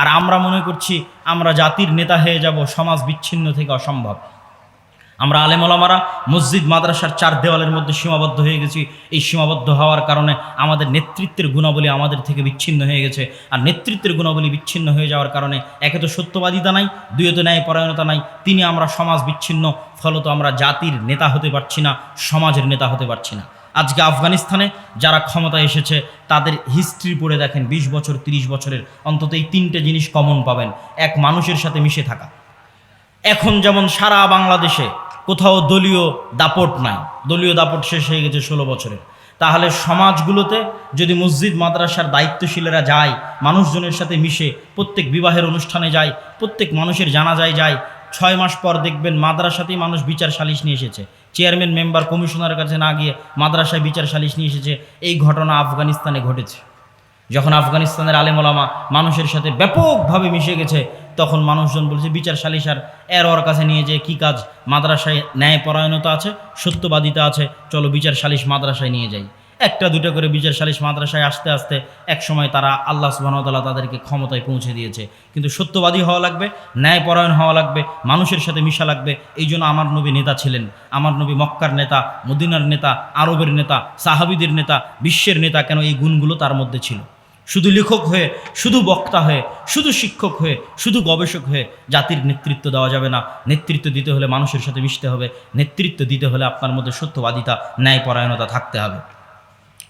আর আমরা মনে করছি আমরা জাতির নেতা হয়ে যাব, সমাজ বিচ্ছিন্ন থেকে অসম্ভব। আমরা আলেমলামারা মসজিদ মাদ্রাসার চার দেওয়ালের মধ্যে সীমাবদ্ধ হয়ে গেছি। এই সীমাবদ্ধ হওয়ার কারণে আমাদের নেতৃত্বের গুণাবলী আমাদের থেকে বিচ্ছিন্ন হয়ে গেছে। আর নেতৃত্বের গুণাবলী বিচ্ছিন্ন হয়ে যাওয়ার কারণে একে তো সত্যবাদিতা নাই দুইয়ত ন্যায় পরায়ণতা নাই। তিনি আমরা সমাজ বিচ্ছিন্ন, ফলত আমরা জাতির নেতা হতে পারছি না, সমাজের নেতা হতে পারছি না। আজকে আফগানিস্তানে যারা ক্ষমতায় এসেছে, তাদের হিস্ট্রি পড়ে দেখেন ২০ বছর ৩০ বছরের অন্তত এই তিনটে জিনিস কমন পাবেন। এক, মানুষের সাথে মিশে থাকা। এখন যেমন সারা বাংলাদেশে কোথাও দলীয় দাপট নাই, দলীয় দাপট শেষ হয়ে গেছে ষোলো বছরের। তাহলে সমাজগুলোতে যদি মসজিদ, মাদ্রাসার দায়িত্বশীলেরা যায়, মানুষজনের সাথে মিশে, প্রত্যেক বিবাহের অনুষ্ঠানে যায়, প্রত্যেক মানুষের জানাজায় যায়, ছয় মাস পর দেখবেন মাদ্রাসাতেই মানুষ বিচার সালিশ নিয়ে এসেছে। চেয়ারম্যান, মেম্বার, কমিশনারের কাছে না গিয়ে মাদ্রাসায় বিচার সালিশ নিয়ে এসেছে। এই ঘটনা আফগানিস্তানে ঘটেছে। যখন আফগানিস্তানের আলেমলামা মানুষের সাথে ব্যাপকভাবে মিশে গেছে, তখন মানুষজন বলছে, বিচার সালিসার এর ওর কাছে নিয়ে যে কি কাজ? মাদ্রাসায় ন্যায়পরায়ণতা আছে, সত্যবাদিতা আছে, চলো বিচার সালিশ মাদ্রাসায় নিয়ে যাই। একটা, দুটো করে বিচার সালিশ মাদ্রাসায় আসতে আসতে এক সময় তারা আল্লাহ সুবাহতাল্লাহ তাদেরকে ক্ষমতায় পৌঁছে দিয়েছে। কিন্তু সত্যবাদী হওয়া লাগবে, ন্যায়পরায়ণ হওয়া লাগবে, মানুষের সাথে মিশা লাগবে। এই জন্য আমার নবী নেতা ছিলেন। আমার নবী মক্কার নেতা, মদিনার নেতা, আরবের নেতা, সাহাবিদের নেতা, বিশ্বের নেতা কেন এই গুণগুলো তার মধ্যে ছিল? শুধু লেখক হয়ে, শুধু বক্তা হয়ে, শুধু শিক্ষক হয়ে, শুধু গবেষক হয়ে জাতির নেতৃত্ব দেওয়া যাবে না। নেতৃত্ব দিতে হলে মানুষের সাথে মিশতে হবে। নেতৃত্ব দিতে হলে আপনার মধ্যে সত্যবাদিতা, ন্যায়পরায়ণতা থাকতে হবে।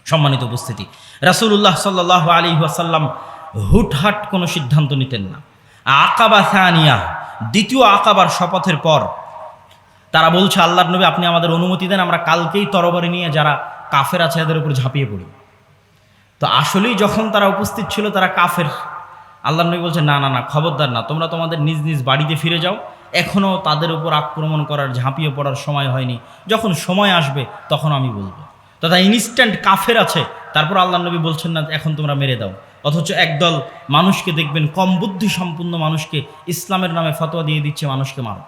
সম্মানিত উপস্থিতি। রাসুল্লাহ সাল্লাহ আলী ওয়াসাল্লাম হুটহাট কোনো সিদ্ধান্ত নিতেন না। আকাবা সানিয়া, দ্বিতীয় আকাবার শপথের পর তারা বলছে, আল্লাহর নবী, আপনি আমাদের অনুমতি দেন, আমরা কালকেই তরবারি নিয়ে যারা কাফের আছে, এদের উপর ঝাঁপিয়ে পড়ি। তো আসলেই যখন তারা উপস্থিত ছিল, তারা কাফের। আল্লাহ নবী বলছে, না না না, খবরদার না, তোমরা তোমাদের নিজ নিজ বাড়িতে ফিরে যাও। এখনও তাদের উপর আক্রমণ করার, ঝাঁপিয়ে পড়ার সময় হয়নি। যখন সময় আসবে, তখন আমি বলব। তথা ইনস্ট্যান্ট কাফের আছে। তারপর আল্লাহ নবী বলছেন, না, এখন তোমরা মেরে দাও। অথচ একদল মানুষকে দেখবেন কম বুদ্ধি মানুষকে ইসলামের নামে ফতোয়া দিয়ে দিচ্ছে মানুষকে মারো।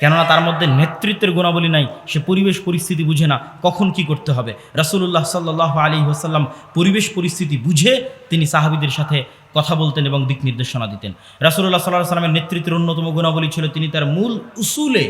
কেননা তার মধ্যে নেতৃত্বের গুণাবলী নাই, সে পরিবেশ পরিস্থিতি বুঝে না, কখন কি করতে হবে। রাসুল্লাহ সাল্লাহ আলী ওসাল্লাম পরিবেশ পরিস্থিতি বুঝে তিনি সাহাবিদের সাথে কথা বলতেন এবং দিক নির্দেশনা দিতেন। রাসুল্লাহ সাল্লাহ সাল্লামের নেতৃত্বের অন্যতম গুণাবলী ছিল তিনি তার মূল উসুলে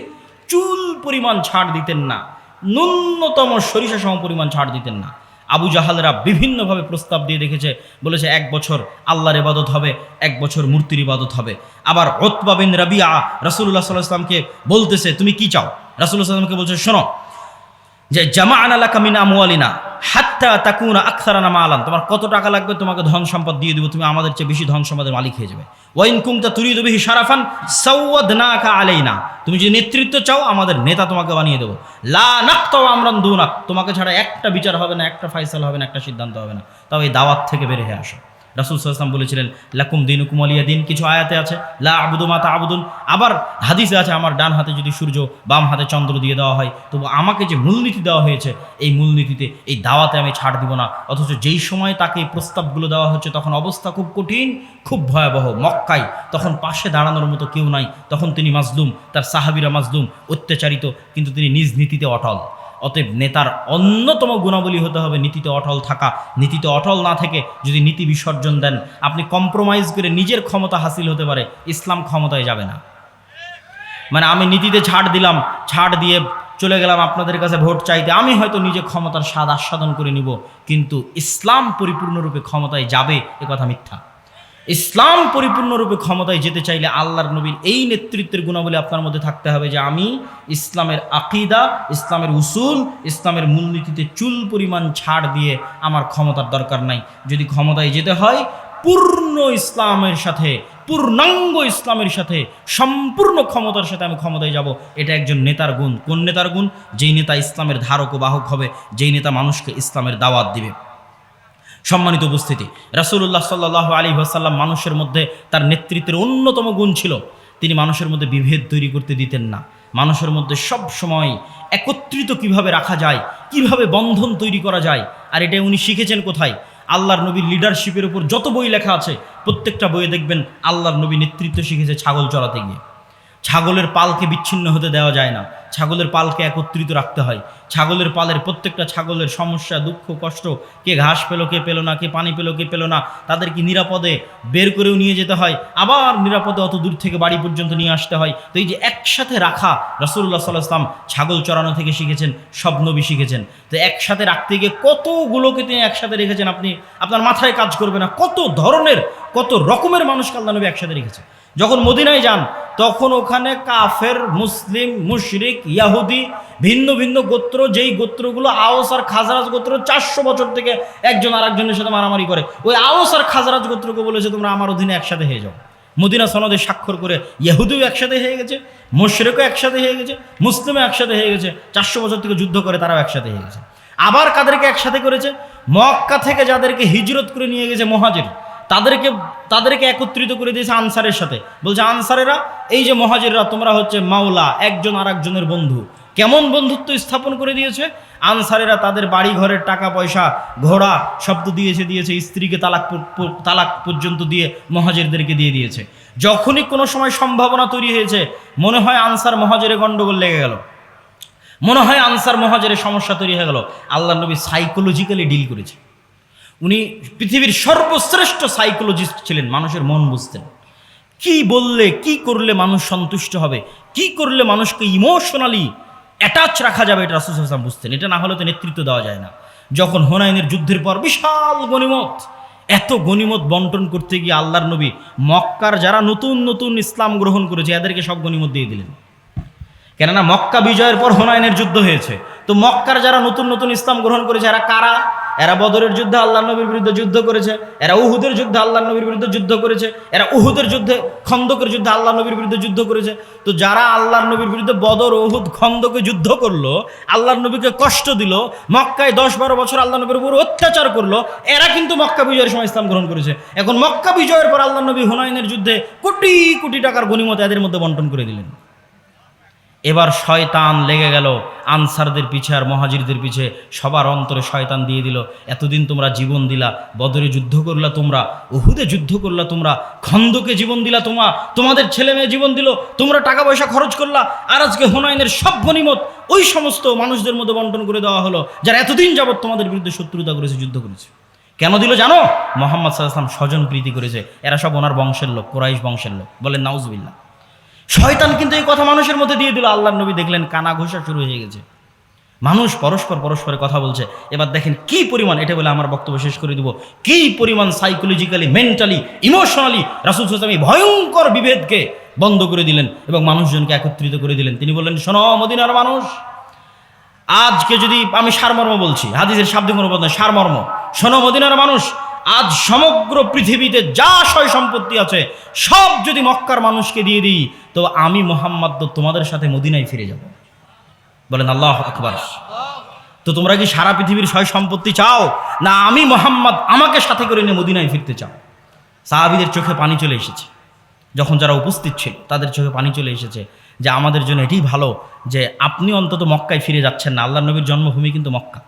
চুল পরিমাণ ছাড় দিতেন না। ন্যূনতম সরিষা সম পরিমাণ ছাড় দিতেন না। আবু জাহালরা বিভিন্নভাবে প্রস্তাব দিয়ে রেখেছে বলেছে এক বছর আল্লাহর ইবাদত হবে, এক বছর মূর্তির ইবাদত হবে। আবার ওতবা বিন রাবিয়া রাসুল্লাহ সাল্লাহ আসলামকে বলতেছে, তুমি কি চাও? রাসুল্লাহ সাল্লামকে বলছে, শোনো, যে জামা আনালা কামিনা আমুয়ালিনা হাত্তা তাকুনা আখতারানা মালান। তোমার কত টাকা লাগবে, তোমাকে ধন সম্পদ দিয়ে দেবো, তুমি আমাদের চেয়ে বেশি ধন সম্পদের মালিক হয়ে যাবে। ওয়াইন কুমতা তুরি দেবে সারাফান সৌদ না কা আলেই না তুমি যদি নেতৃত্ব চাও, আমাদের নেতা তোমাকে বানিয়ে দেবো। লা নাক্তাও আমরান দুনাক। তোমাকে ছাড়া একটা বিচার হবে না, একটা ফাইসাল হবে না, একটা সিদ্ধান্ত হবে না। তবে এই দাওয়াত থেকে বের হয়ে আসো। রাসুল সাল্লাম বলেছিলেন, লাকুম দিন কুমলিয়া দিন। কিছু আয়াতে আছে, লা আবুদু মাতা আবুদুন আবার হাদিসে আছে, আমার ডান হাতে যদি সূর্য, বাম হাতে চন্দ্র দিয়ে দেওয়া হয়, তবু আমাকে যে মূলনীতি দেওয়া হয়েছে, এই মূলনীতিতে, এই দাওয়াতে আমি ছাড় দিব না। অথচ যেই সময় তাকে এই প্রস্তাবগুলো দেওয়া হচ্ছে, তখন অবস্থা খুব কঠিন, খুব ভয়াবহ। মক্কাই তখন পাশে দাঁড়ানোর মতো কেউ নাই। তখন তিনি মাজলুম, তার সাহাবিরা মাজলুম, অত্যাচারিত, কিন্তু তিনি নিজ নীতিতে অটল। অতএব নেতার অন্যতম গুণাবলী হতে হবে নীতিতে অটল থাকা। নীতিতে অটল না থেকে যদি নীতি বিসর্জন দেন, আপনি কম্প্রোমাইজ করে নিজের ক্ষমতা হাসিল হতে পারে, ইসলাম ক্ষমতায় যাবে না। মানে আমি নীতিতে ছাড় দিলাম, ছাড় দিয়ে চলে গেলাম আপনাদের কাছে ভোট চাইতে, আমি হয়তো নিজে ক্ষমতার স্বাদ আস্বাদন করে নিব, কিন্তু ইসলাম পরিপূর্ণরূপে ক্ষমতায় যাবে, এ কথা মিথ্যা। ইসলাম পরিপূর্ণরূপে ক্ষমতায় যেতে চাইলে আল্লাহর নবীর এই নেতৃত্বের গুণাবলী আপনার মধ্যে থাকতে হবে যে আমি ইসলামের আকিদা, ইসলামের উসুল, ইসলামের মূলনীতিতে চুল পরিমাণ ছাড় দিয়ে আমার ক্ষমতার দরকার নাই। যদি ক্ষমতায় যেতে হয়, পূর্ণ ইসলামের সাথে, পূর্ণাঙ্গ ইসলামের সাথে, সম্পূর্ণ ক্ষমতার সাথে আমি ক্ষমতায় যাব। এটা একজন নেতার গুণ। কোন নেতার গুণ? যেই নেতা ইসলামের ধারক ও বাহক হবে, যেই নেতা মানুষকে ইসলামের দাওয়াত দিবে। সম্মানিত উপস্থিতি। রাসুল্লাহ সাল্লাহ আলী আসাল্লাম মানুষের মধ্যে তার নেতৃত্বের অন্যতম গুণ ছিল। তিনি মানুষের মধ্যে বিভেদ তৈরি করতে দিতেন না। মানুষের মধ্যে সব সময় একত্রিত কীভাবে রাখা যায়, কীভাবে বন্ধন তৈরি করা যায়, আর এটা উনি শিখেছেন কোথায়? আল্লাহর নবীর লিডারশিপের উপর যত বই লেখা আছে, প্রত্যেকটা বইয়ে দেখবেন আল্লাহর নবী নেতৃত্ব শিখেছে ছাগল চড়াতে গিয়ে। ছাগলের পালকে বিচ্ছিন্ন হতে দেওয়া যায় না। ছাগলের পালকে একত্রিত রাখতে হয়। ছাগলের পালের প্রত্যেকটা ছাগলের সমস্যা, দুঃখ, কষ্ট, কে ঘাস পেল, কে পেল না, কে পানি পেল, কে পেল না, তাদেরকে নিরাপদে বের করেও নিয়ে যেতে হয়। আবার নিরাপদে অত দূর থেকে বাড়ি পর্যন্ত নিয়ে আসতে হয়। তো এই যে একসাথে রাখা রসুল্লাহ সাল্লাহ ইসলাম ছাগল চড়ানো থেকে শিখেছেন, সব নবী শিখেছেন। তো একসাথে রাখতে গিয়ে কতগুলোকে তিনি একসাথে রেখেছেন আপনি? আপনার মাথায় কাজ করবে না। কত ধরনের, কত রকমের মানুষকে আল্লাহ নবী একসাথে রেখেছে। যখন মদিনায় যান, তখন ওখানে কাফের, মুসলিম, মুশরিক ইয়াহুদি ভিন্ন ভিন্ন গোত্র, যেই গোত্রগুলো আওস আর খাজরাজ গোত্র চারশো বছর থেকে একজন আর একজনের সাথে মারামারি করে। ওই আওস আর খাজরাজ গোত্রকে বলেছে, তোমরা আমার অধীনে একসাথে হয়ে যাও। মদিনা সনদে স্বাক্ষর করে ইহুদিও একসাথে হয়ে গেছে, মুশরিকও একসাথে হয়ে গেছে, মুসলিমও একসাথে হয়ে গেছে, চারশো বছর থেকে যুদ্ধ করে তারাও একসাথে হয়ে গেছে। আবার কাদেরকে একসাথে করেছে? মক্কা থেকে যাদেরকে হিজরত করে নিয়ে গেছে মহাজির। তাদেরকে তাদেরকে একত্রিত করে দিয়েছে আনসারের সাথে। বলছে, আনসারেরা, এই যে মহাজিররা, তোমরা হচ্ছে মাওলা, একজন আর একজনের বন্ধু। কেমন বন্ধুত্ব স্থাপন করে দিয়েছে? আনসারেরা তাদের বাড়ি ঘরের টাকা, পয়সা, ঘোড়া, শব্দ দিয়েছে দিয়েছে, স্ত্রীকে তালাক তালাক পর্যন্ত দিয়ে মহাজেরদেরকে দিয়ে দিয়েছে। যখনই কোনো সময় সম্ভাবনা তৈরি হয়েছে, মনে হয় আনসার মহাজেরে গণ্ডগোল লেগে গেল। মনে হয় আনসার মহাজের সমস্যা তৈরি হয়ে গেল। আল্লাহ নবী সাইকোলজিক্যালি ডিল করেছে। উনি পৃথিবীর সর্বশ্রেষ্ঠ সাইকোলজিস্ট ছিলেন, মানুষের মন বুঝতেন। কি বললে, কি করলে মানুষ সন্তুষ্ট হবে? কি করলে মানুষকে ইমোশনালি অ্যাটাচ রাখা যাবে? এটা রাসুল হাসান বুঝতেন। এটা না হলে তো নেতৃত্ব দেওয়া যায় না। যখন হোনাইনের যুদ্ধের পর বিশাল গনিমত এত গনিমত বন্টন করতে গিয়ে আল্লাহর নবী মক্কার যারা নতুন নতুন ইসলাম গ্রহণ করেছে, এদেরকে সব গনিমত দিয়ে দিলেন। কেননা মক্কা বিজয়ের পর হোনাইনের যুদ্ধ হয়েছে। তো মক্কার যারা নতুন নতুন ইসলাম গ্রহণ করেছে, এরা কারা? এরা বদরের যুদ্ধে আল্লাহ নবীর বিরুদ্ধে যুদ্ধ করেছে, এরা উহুদের যুদ্ধে আল্লাহ নবীর বিরুদ্ধে যুদ্ধ করেছে, এরা উহুদের যুদ্ধে খন্দকের যুদ্ধে আল্লাহ নবীর বিরুদ্ধে যুদ্ধ করেছে। তো যারা আল্লাহ নবীর বিরুদ্ধে বদর উহুদ খন্দকে যুদ্ধ করল আল্লাহ নবীকে কষ্ট দিল, মক্কায় দশ বারো বছর আল্লাহ নবীর উপর অত্যাচার করল, এরা কিন্তু মক্কা বিজয়ের সময় ইসলাম গ্রহণ করেছে। এখন মক্কা বিজয়ের পর আল্লাহ নবী হুনাইনের যুদ্ধে কোটি কোটি টাকার গণিমত এদের মধ্যে বন্টন করে দিলেন। এবার শয়তান লেগে গেল আনসারদের পিছে আর মহাজিরদের পিছে। সবার অন্তরে শয়তান দিয়ে দিল, এতদিন তোমরা জীবন দিলা, বদরে যুদ্ধ করলা তোমরা, উহুদে যুদ্ধ করলা তোমরা, খন্দকে জীবন দিলা তোমা, তোমাদের ছেলে মেয়ে জীবন দিল, তোমরা টাকা পয়সা খরচ করলা, আর আজকে হুনাইনের সব গনিমত ওই সমস্ত মানুষদের মধ্যে বন্টন করে দেওয়া হলো, যারা এতদিন যাবৎ তোমাদের বিরুদ্ধে শত্রুতা করেছে, যুদ্ধ করেছে। কেন দিল জানো? মোহাম্মদ সাল্লাম স্বজন প্রীতি করেছে, এরা সব ওনার বংশের লোক, কোরাইশ বংশের লোক, বলেন নাউজবিল্লা শয়তান কিন্তু এই কথা মানুষের মধ্যে দিয়ে দিল, আল্লাহর নবী দেখলেন কানা ঘোষা শুরু হয়ে গেছে। মানুষ পরস্পর পরস্পরে কথা বলছে, এবার দেখেন কি পরিমাণ, এটা বলে আমার বক্তব্য শেষ করে দিব, কি পরিমাণ সাইকোলজিক্যালি মেন্টালি ইমোশনালি রাসুল সালাম ভয়ঙ্কর বিভেদকে বন্ধ করে দিলেন এবং মানুষজনকে একত্রিত করে দিলেন। তিনি বললেন, শোনো মদিনার মানুষ, আজকে যদি আমি সারমর্ম বলছি, হাদিসের শাব্দিক সারমর্ম, শোনো মদিনার মানুষ, আজ সমগ্র পৃথিবীতে যা সয় সম্পত্তি আছে, সব যদি মক্কার মানুষকে দিয়ে দিই তো আমি মোহাম্মদ তো তোমাদের সাথে মদিনায় ফিরে যাব। বলেন, আল্লাহ আকবার। তো তোমরা কি সারা পৃথিবীর সয় সম্পত্তি চাও? না, আমি মোহাম্মদ আমাকে সাথে করে নিয়ে মদিনায় ফিরতে চাও। সাহাবিদের চোখে পানি চলে এসেছে। যখন যারা উপস্থিত ছিল, তাদের চোখে পানি চলে এসেছে যে আমাদের জন্য এটাই ভালো যে আপনি অন্তত মক্কায় ফিরে যাচ্ছেন না। আল্লাহ নবীর জন্মভূমি কিন্তু মক্কা।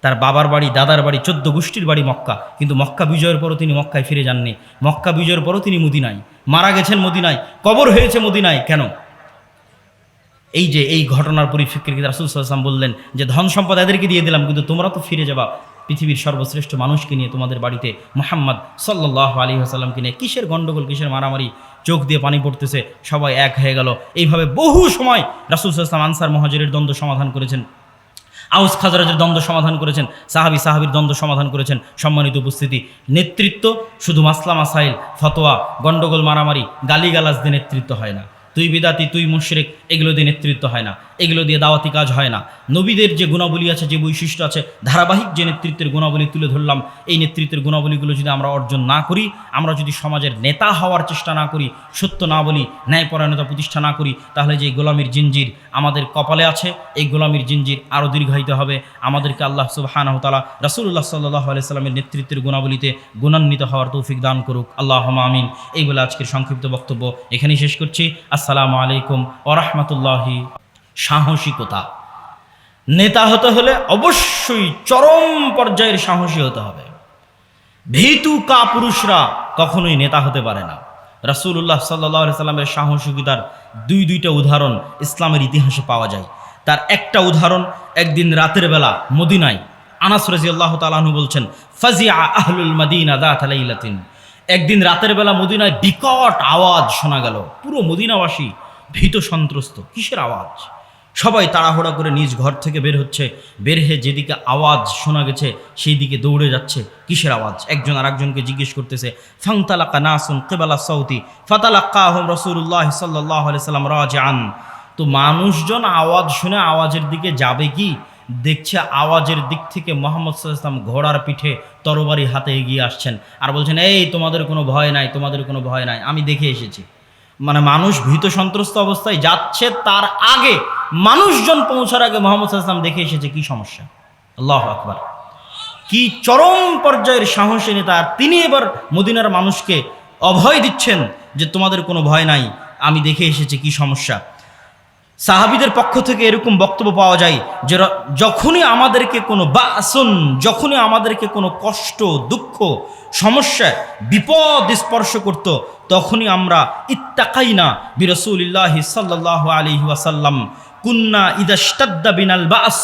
তার বাবার বাড়ি, দাদার বাড়ি, চোদ্দ গোষ্ঠীর বাড়ি মক্কা। কিন্তু মক্কা বিজয়ের পরও তিনি মক্কায় ফিরে যাননি। মক্কা বিজয়ের পরও তিনি মদিনায়। মারা গেছেন মদিনায়। কবর হয়েছে মদিনায়। কেন? এই যে, এই ঘটনার পরিপ্রেক্ষিতে রাসুল সাল্লাম বললেন যে, ধন সম্পদ এদেরকে দিয়ে দিলাম, কিন্তু তোমরা তো ফিরে যাবা। পৃথিবীর সর্বশ্রেষ্ঠ মানুষকে নিয়ে তোমাদের বাড়িতে মোহাম্মদ সাল্লাহ আলী আসাল্লামকে নিয়ে কিসের গণ্ডগোল কিসের মারামারি? চোখ দিয়ে পানি পড়তেছে, সবাই এক হয়ে গেল। এইভাবে বহু সময় রাসুল সাল্লাম আনসার মহাজের দ্বন্দ্ব সমাধান করেছেন। আউস খাজরাজের দ্বন্দ্ব সমাধান করেছেন, সাহাবি সাহাবির দ্বন্দ্ব সমাধান করেছেন সম্মানিত উপস্থিতি। নেতৃত্ব শুধু মাসলা মাসাইল, ফতোয়া গণ্ডগোল মারামারি, গালিগালাজ দিয়ে নেতৃত্ব হয় না। তুই বিদাতি, তুই মুশরেক, এগুলো দিয়ে নেতৃত্ব হয় না। এগুলো দিয়ে দাওয়াতি কাজ হয় না। নবীদের যে গুণাবলী আছে, যে বৈশিষ্ট্য আছে, ধারাবাহিক যে নেতৃত্বের গুণাবলী তুলে ধরলাম, এই নেতৃত্বের গুণাবলীগুলো যদি আমরা অর্জন না করি, আমরা যদি সমাজের নেতা হওয়ার চেষ্টা না করি, সত্য না বলি, ন্যায়পরায়ণতা প্রতিষ্ঠা না করি, তাহলে যে গোলামির জিঞ্জির আমাদের কপালে আছে, এই গোলামির জিঞ্জির আরও দীর্ঘায়িত হবে। আমাদেরকে আল্লাহ সুবাহানহতালা রাসুল্লাহ সাল্লাহ আলাইস্লামের নেতৃত্বের গুণাবলীতে গুণান্বিত হওয়ার তৌফিক দান করুক। আল্লাহ আমিন। এই বলে আজকের সংক্ষিপ্ত বক্তব্য এখানেই শেষ করছি। আসসালামু আলাইকুম ওরহমতুল্লাহি সাহসিকতা। নেতা হতে হলে অবশ্যই চরম পর্যায়ের সাহসী হতে হবে। ভীতু কা পুরুষরা কখনোই নেতা হতে পারে না। রাসূলুল্লাহ সাল্লাহ সাল্লামের সাহসিকতার দুই দুইটা উদাহরণ ইসলামের ইতিহাসে পাওয়া যায়। তার একটা উদাহরণ, একদিন রাতের বেলা মদিনায় আনাস রাজি আল্লাহ তালাহু বলছেন ফাজিয়া আহলুল মদিনা দাত আলাইলাতিন একদিন রাতের বেলা মদিনায় বিকট আওয়াজ শোনা গেল। পুরো মদিনাবাসী ভীত সন্ত্রস্ত। কিসের আওয়াজ? সবাই তাড়াহুড়া করে নিজ ঘর থেকে বের হচ্ছে। বের হয়ে যেদিকে আওয়াজ শোনা গেছে সেই দিকে দৌড়ে যাচ্ছে। কিসের আওয়াজ? একজন আরেকজনকে জিজ্ঞেস করতেছে ফাংতালাকা নাসুন কেবালা সৌতি ফাতালাক্কা আহম রসুল্লাহ সাল্লাহ সাল্লাম রাজান তো মানুষজন আওয়াজ শুনে আওয়াজের দিকে যাবে কি? দেখছে আওয়াজের দিক থেকে মোহাম্মদ সাল্লাম ঘোড়ার পিঠে তরবারি হাতে এগিয়ে আসছেন। আর বলছেন, এই তোমাদের কোনো ভয় নাই, তোমাদের কোনো ভয় নাই, আমি দেখে এসেছি। মানে মানুষ ভীত সন্ত্রস্ত অবস্থায় যাচ্ছে তার আগে মানুষজন পৌঁছার আগে মোহাম্মদ সাল্লাম দেখে এসেছে কি সমস্যা। আল্লাহ আকবার। কি চরম পর্যায়ের সাহসী নেতা তিনি এবার মদিনার মানুষকে অভয় দিচ্ছেন যে তোমাদের কোনো ভয় নাই, আমি দেখে এসেছি কি সমস্যা। সাহাবিদের পক্ষ থেকে এরকম বক্তব্য পাওয়া যায় যে যখনই আমাদেরকে কোনো বাসন, যখনই আমাদেরকে কোনো কষ্ট, দুঃখ, সমস্যা, বিপদ স্পর্শ করত, তখনই আমরা ইত্তাকাই না বিরসুলিল্লাহ সাল্লাহ আলী ওয়াসাল্লাম কুন্না ইদাস্তাদ্দা বিনাল বাস।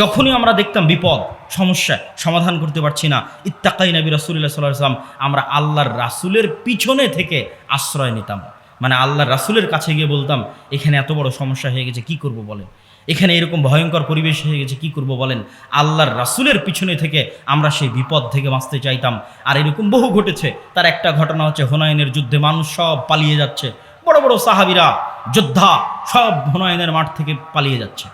যখনই আমরা দেখতাম বিপদ, সমস্যা, সমাধান করতে পারছি না ইত্তাকাই নবী রসুল্লাহ সাল্লাহ সাল্লাম আমরা আল্লাহর রাসুলের পিছনে থেকে আশ্রয় নিতাম। মানে আল্লাহর রাসুলের কাছে গিয়ে বলতাম, এখানে এত বড় সমস্যা হয়ে গেছে, কি করব বলেন? এখানে এরকম ভয়ঙ্কর পরিবেশ হয়ে গেছে, কি করব বলেন? আল্লাহর রাসুলের পিছনে থেকে আমরা সেই বিপদ থেকে বাঁচতে চাইতাম। আর এরকম বহু ঘটেছে। তার একটা ঘটনা হচ্ছে, হুনায়নের যুদ্ধে মানুষ সব পালিয়ে যাচ্ছে। বড় বড় সাহাবিরা, যোদ্ধা সব হুনায়নের মাঠ থেকে পালিয়ে যাচ্ছে।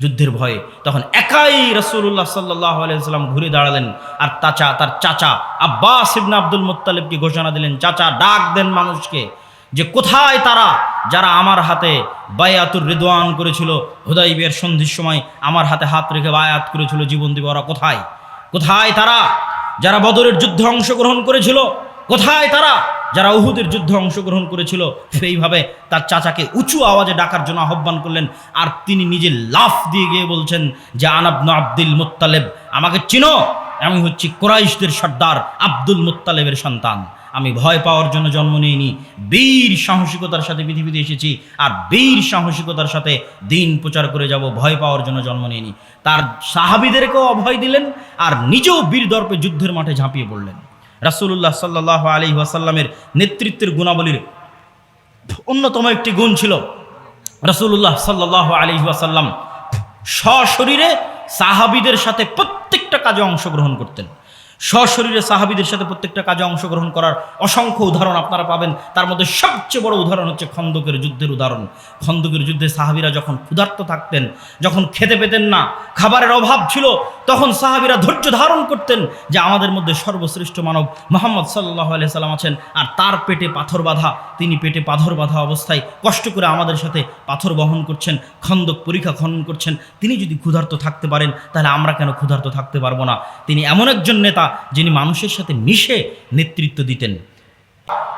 যুদ্ধের ভয়ে তখন একাই রসুল্লাহ সাল্লাহ আলাইসাল্লাম ঘুরে দাঁড়ালেন। আর তাচা, তার চাচা আব্বাস ইবনে আব্দুল মুত্তালিবকে ঘোষণা দিলেন, চাচা, ডাক দেন মানুষকে। যে কোথায় তারা? যারা আমার হাতে বায়াতুর রেদওয়ান করেছিল, হুদাইবের সন্ধির সময় আমার হাতে হাত রেখে বায়াত করেছিল, জীবন দিবে ওরা কোথায়? কোথায় তারা? যারা বদরের যুদ্ধে অংশগ্রহণ করেছিল, কোথায় তারা? যারা উহুদের যুদ্ধে অংশগ্রহণ করেছিল, সেইভাবে তার চাচাকে উঁচু আওয়াজে ডাকার জন্য আহ্বান করলেন। আর তিনি নিজে লাফ দিয়ে গিয়ে বলছেন যে আনাবন আব্দুল মোত্তালেব, আমাকে চিনো, আমি হচ্ছি কোরাইশদের সর্দার আব্দুল মোত্তালেবের সন্তান। আমি ভয় পাওয়ার জন্য জন্ম নিইনি। বীর সাহসিকতার সাথে পৃথিবীতে এসেছি আর বীর সাহসিকতার সাথে দিন প্রচার করে যাব, ভয় পাওয়ার জন্য জন্ম নিইনি। তার সাহাবিদেরকেও অভয় দিলেন আর নিজেও বীর দর্পে যুদ্ধের মাঠে ঝাঁপিয়ে পড়লেন। রাসূলুল্লাহ সাল্লাহ আলি ওয়াসাল্লামের নেতৃত্বের গুণাবলীর অন্যতম একটি গুণ ছিল রাসূলুল্লাহ সাল্লাহ আলী ওয়াসাল্লাম সশরীরে সাহাবিদের সাথে প্রত্যেকটা কাজে অংশগ্রহণ করতেন। সশরীরে সাহাবিদের সাথে প্রত্যেকটা কাজে অংশগ্রহণ করার অসংখ্য উদাহরণ আপনারা পাবেন। তার মধ্যে সবচেয়ে বড় উদাহরণ হচ্ছে খন্দকের যুদ্ধের উদাহরণ। খন্দকের যুদ্ধে সাহাবিরা যখন ক্ষুধার্ত থাকতেন, যখন খেতে পেতেন না, খাবারের অভাব ছিল, তখন সাহাবিরা ধৈর্য ধারণ করতেন যে আমাদের মধ্যে সর্বশ্রেষ্ঠ মানব মোহাম্মদ সাল্লাহ আলিয়া সাল্লাম আছেন আর তার পেটে পাথর বাঁধা, তিনি পেটে পাথর বাঁধা অবস্থায় কষ্ট করে আমাদের সাথে পাথর বহন করছেন, খন্দক পরীক্ষা খনন করছেন। তিনি যদি ক্ষুধার্ত থাকতে পারেন, তাহলে আমরা কেন ক্ষুধার্ত থাকতে পারব না? তিনি এমন একজন নেতা যিনি মানুষের সাথে মিশে নেতৃত্ব দিতেন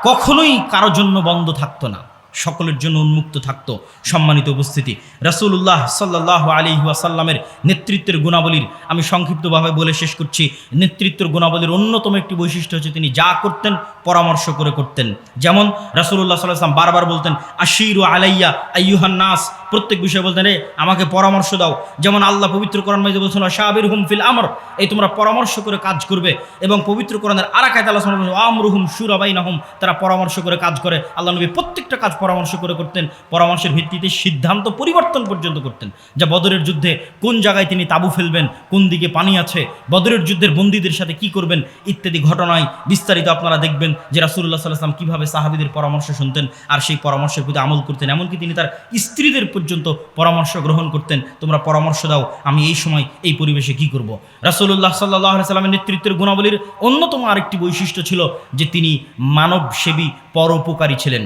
কখনোই কারও জন্য বন্ধ থাকতো না। সকলের জন্য উন্মুক্ত থাকতো। সম্মানিত উপস্থিতি, রাসূলুল্লাহ সাল্লাহ আলী ওয়াসাল্লামের নেতৃত্বের গুণাবলীর আমি সংক্ষিপ্তভাবে বলে শেষ করছি। নেতৃত্বের গুণাবলীর অন্যতম একটি বৈশিষ্ট্য হচ্ছে তিনি যা করতেন, পরামর্শ করে করতেন। যেমন রাসূলুল্লাহ সাল্লাহ সাল্লাম বারবার বলতেন, আশিরু আলাইয়া আইয়ুহান নাস। প্রত্যেক বিষয়ে বলতেন রে আমাকে পরামর্শ দাও। যেমন আল্লাহ পবিত্র কোরআন মাঝে বলছেন শাহাবির হুম ফিল আমর। এই তোমরা পরামর্শ করে কাজ করবে এবং পবিত্র কোরআনের আর এক আল্লাহ আমরুহুম সুরাবাই নাহুম তারা পরামর্শ করে কাজ করে। আল্লাহ নবী প্রত্যেকটা কাজ পরামর্শ করে করতেন, পরামর্শের ভিত্তিতে সিদ্ধান্ত পরিবর্তন পর্যন্ত করতেন। যা বদরের যুদ্ধে কোন জায়গায় তিনি তাবু ফেলবেন, কোন দিকে পানি আছে, বদরের যুদ্ধের বন্দীদের সাথে কি করবেন ইত্যাদি ঘটনায় বিস্তারিত আপনারা দেখবেন যে রাসুল্লাহ সাল্লাম কীভাবে সাহাবিদের পরামর্শ শুনতেন আর সেই পরামর্শের প্রতি আমল করতেন। এমনকি তিনি তার স্ত্রীদের পর্যন্ত পরামর্শ গ্রহণ করতেন, তোমরা পরামর্শ দাও, আমি এই সময় এই পরিবেশে কি করব? রাসুল্লাহ সাল্লাহ সাল্লামের নেতৃত্বের গুণাবলীর অন্যতম আরেকটি বৈশিষ্ট্য ছিল যে তিনি মানবসেবী পরোপকারী ছিলেন।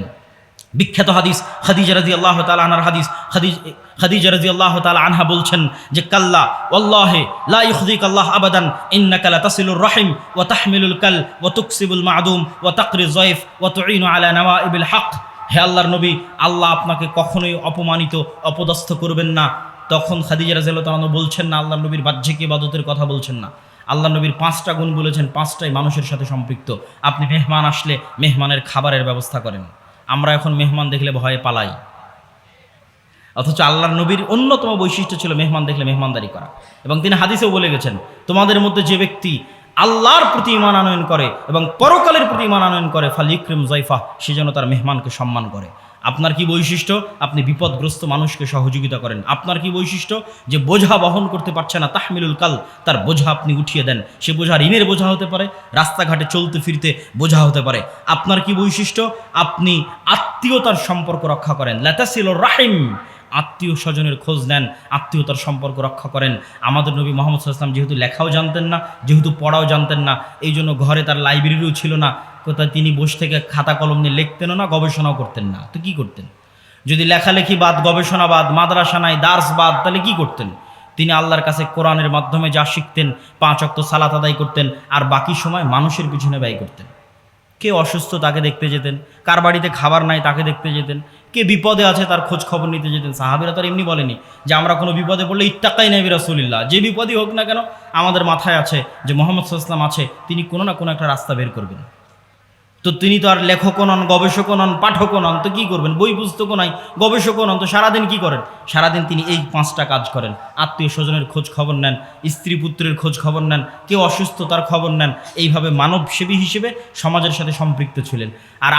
বিখ্যাত হাদিস, খাদিজা রাজি আল্লাহ তালা আনার হাদিস খাদিজ খাদিজা রাজি আল্লাহ তালা আনহা বলছেন যে, কাল্লা, ওয়াল্লাহে লা ইউখদিক আল্লাহ আবাদান ইন্না লা তাসিলুর রাহিম, ওয়া তাহমিলুল কাল ও তুকসিবুল মাদুম, ওয়া তাকরি জয়ফ ওয়া তুঈনু আলা নওয়াইবিল হক। হে আল্লাহর নবী, আল্লাহ আপনাকে কখনোই অপমানিত, অপদস্থ করবেন না। তখন খাদিজা রাজি আল্লাহ তালা বলছেন না আল্লাহ নবীর বাহ্যিক ইবাদতের কথা বলছেন না। আল্লাহ নবীর পাঁচটা গুণ বলেছেন, পাঁচটাই মানুষের সাথে সম্পৃক্ত। আপনি মেহমান আসলে মেহমানের খাবারের ব্যবস্থা করেন। আমরা এখন মেহমান দেখলে ভয়ে পালাই। অথচ আল্লাহর নবীর অন্যতম বৈশিষ্ট্য ছিল মেহমান দেখলে মেহমানদারি করা। এবং তিনি হাদিসেও বলে গেছেন, তোমাদের মধ্যে যে ব্যক্তি আল্লাহর প্রতি ইমান আনয়ন করে এবং পরকালের প্রতি ইমান আনয়ন করে ফাল ইক্রিম জয়ফা সে যেন তার মেহমানকে সম্মান করে। আপনার কি বৈশিষ্ট্য? আপনি বিপদগ্রস্ত মানুষকে সহযোগিতা করেন। আপনার কি বৈশিষ্ট্য? যে বোঝা বহন করতে পারছে না, তাহমিলুল কাল, তার বোঝা আপনি উঠিয়ে দেন। সে বোঝা ঋণের বোঝা হতে পারে, রাস্তাঘাটে চলতে ফিরতে বোঝা হতে পারে। আপনার কি বৈশিষ্ট্য? আপনি আত্মীয়তার সম্পর্ক রক্ষা করেন। লেতাসিল রাহিম, আত্মীয় স্বজনের খোঁজ নেন, আত্মীয়তার সম্পর্ক রক্ষা করেন। আমাদের নবী মোহাম্মদ সাল্লাম যেহেতু লেখাও জানতেন না, যেহেতু পড়াও জানতেন না এই জন্য ঘরে তার লাইব্রেরিও ছিল না। কোথায় তিনি বসে থেকে খাতা কলম নিয়ে লিখতেনও না, গবেষণাও করতেন না। তো কি করতেন? যদি লেখালেখি বাদ, গবেষণা বাদ, মাদ্রাসা নাই, দার্স বাদ, তাহলে কি করতেন? তিনি আল্লাহর কাছে কোরআনের মাধ্যমে যা শিখতেন, পাঁচ অক্ত সালাত আদায় করতেন, আর বাকি সময় মানুষের পিছনে ব্যয় করতেন। কে অসুস্থ তাকে দেখতে যেতেন, কার বাড়িতে খাবার নাই তাকে দেখতে যেতেন, কে বিপদে আছে তার খোঁজ খবর নিতে যেতেন। সাহাবিরা তো আর এমনি বলেনি যে, আমরা কোনো বিপদে পড়লে ইত্তাকাই নেবি রাসুলিল্লাহ যে বিপদই হোক না কেন আমাদের মাথায় আছে যে মোহাম্মদ সাল্লাম আছে, তিনি কোনো না কোনো একটা রাস্তা বের করবেন। তো তিনি তো আর লেখকও নন, গবেষকও নন, পাঠকও নন, তো কী করবেন? বই পুস্তকও নাই, গবেষকও নন, তো সারাদিন কী করেন? সারাদিন তিনি এই পাঁচটা কাজ করেন। আত্মীয় স্বজনের খোঁজ খবর নেন, স্ত্রী পুত্রের খোঁজ খবর নেন, কেউ অসুস্থতার খবর নেন। এইভাবে মানবসেবী হিসেবে সমাজের সাথে সম্পৃক্ত ছিলেন। আর